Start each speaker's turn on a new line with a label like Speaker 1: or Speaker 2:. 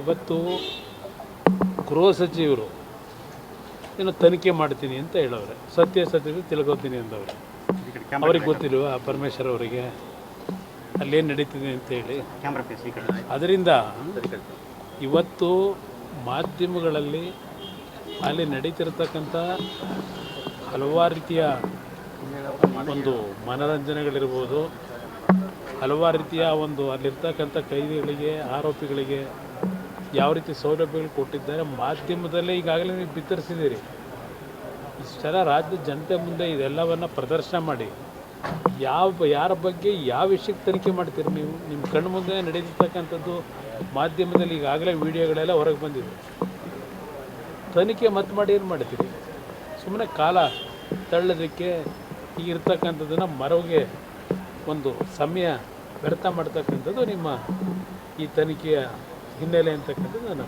Speaker 1: ಇವತ್ತು ಗೃಹ ಸಚಿವರು ಏನೋ ತನಿಖೆ ಮಾಡ್ತೀನಿ ಅಂತ ಹೇಳವ್ರೆ. ಸತ್ಯ ತಿಳ್ಕೊತೀನಿ ಅಂದವ್ರೆ. ಅವ್ರಿಗೆ ಗೊತ್ತಿಲ್ವಾ ಪರಮೇಶ್ವರ್ ಅವರಿಗೆ ಅಲ್ಲೇನು ನಡೀತಿದೆ ಅಂತ ಹೇಳಿ.
Speaker 2: ಕ್ಯಾಮ್ರಾ ಫೇಸ್ ಈ ಕಡೆ
Speaker 1: ಅದರಿಂದ ಇವತ್ತು ಮಾಧ್ಯಮಗಳಲ್ಲಿ ಅಲ್ಲಿ ನಡೀತಿರ್ತಕ್ಕಂಥ ಹಲವಾರು ರೀತಿಯ ಒಂದು ಮನೋರಂಜನೆಗಳಿರ್ಬೋದು. ಹಲವಾರು ರೀತಿಯ ಒಂದು ಅಲ್ಲಿರ್ತಕ್ಕಂಥ ಕೈದಿಗಳಿಗೆ ಆರೋಪಿಗಳಿಗೆ ಯಾವ ರೀತಿ ಸೌಲಭ್ಯಗಳು ಕೊಟ್ಟಿದ್ದಾರೆ, ಮಾಧ್ಯಮದಲ್ಲೇ ಈಗಾಗಲೇ ನೀವು ಬಿತ್ತರಿಸಿದ್ದೀರಿ. ಇಷ್ಟೆಲ್ಲ ರಾಜ್ಯದ ಜನತೆ ಮುಂದೆ ಇದೆಲ್ಲವನ್ನು ಪ್ರದರ್ಶನ ಮಾಡಿ. ಯಾವ ಯಾರ ಬಗ್ಗೆ ಯಾವ ವಿಷಯಕ್ಕೆ ತನಿಖೆ ಮಾಡ್ತೀರಿ ನೀವು? ನಿಮ್ಮ ಕಣ್ಣು ಮುಂದೆ ನಡೀತಿರ್ತಕ್ಕಂಥದ್ದು ಮಾಧ್ಯಮದಲ್ಲಿ ಈಗಾಗಲೇ ವಿಡಿಯೋಗಳೆಲ್ಲ ಹೊರಗೆ ಬಂದಿದೆ. ತನಿಖೆ ಮತ್ತೆ ಮಾಡಿ ಏನು ಮಾಡ್ತೀರಿ? ಸುಮ್ಮನೆ ಕಾಲ ತಳ್ಳೋದಕ್ಕೆ ಈಗಿರ್ತಕ್ಕಂಥದ್ದನ್ನು ಮರವಿಗೆ ಒಂದು ಸಮಯ ವ್ಯರ್ಥ ಮಾಡ್ತಕ್ಕಂಥದ್ದು ನಿಮ್ಮ ಈ ತನಿಖೆಯ ಹಿನ್ನೆಲೆ ಅಂತಕ್ಕಂಥದ್ದು ನಾನು.